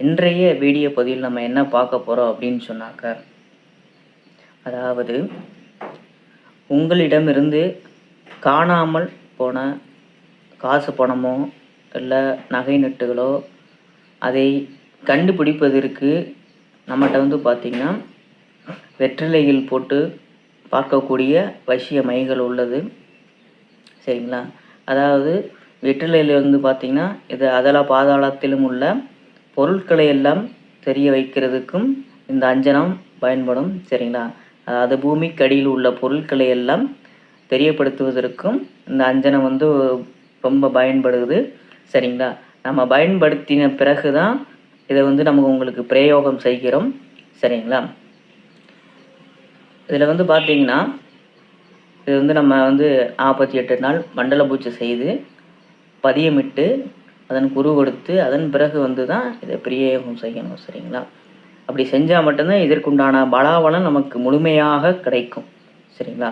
இன்றைய வீடியோ பதிவில் நம்ம என்ன பார்க்க போகிறோம் அப்படின்னு சொன்னாக்க அதாவது உங்களிடமிருந்து காணாமல் போன காசு பணமோ இல்லை நகை நட்டுகளோ அதை கண்டுபிடிப்பதற்கு நம்மகிட்ட வந்து பார்த்திங்கன்னா வெற்றிலையில் போட்டு பார்க்கக்கூடிய வசிய மைகள் உள்ளது. சரிங்களா? அதாவது வெற்றிலையில் வந்து பார்த்திங்கன்னா இது அதல பாதாளத்திலும் உள்ள பொருட்களை எல்லாம் தெரிய வைக்கிறதுக்கும் இந்த அஞ்சனம் பயன்படும் சரிங்களா? அதாவது பூமிக்கடியில் உள்ள பொருட்களை எல்லாம் தெரியப்படுத்துவதற்கும் இந்த அஞ்சனம் வந்து ரொம்ப பயன்படுது சரிங்களா? நம்ம பயன்படுத்தின பிறகு தான் இதை வந்து நம்ம உங்களுக்கு பிரயோகம் செய்கிறோம் சரிங்களா? இதில் வந்து பார்த்தீங்கன்னா இது வந்து நம்ம வந்து நாற்பத்தி எட்டு நாள் மண்டல பூஜை செய்து பதியமிட்டு அதன் குரு கொடுத்து அதன் பிறகு வந்து தான் இதை பிரயோகம் செய்யணும் சரிங்களா? அப்படி செஞ்சால் மட்டும்தான் இதற்குண்டான பலாபலம் நமக்கு முழுமையாக கிடைக்கும் சரிங்களா?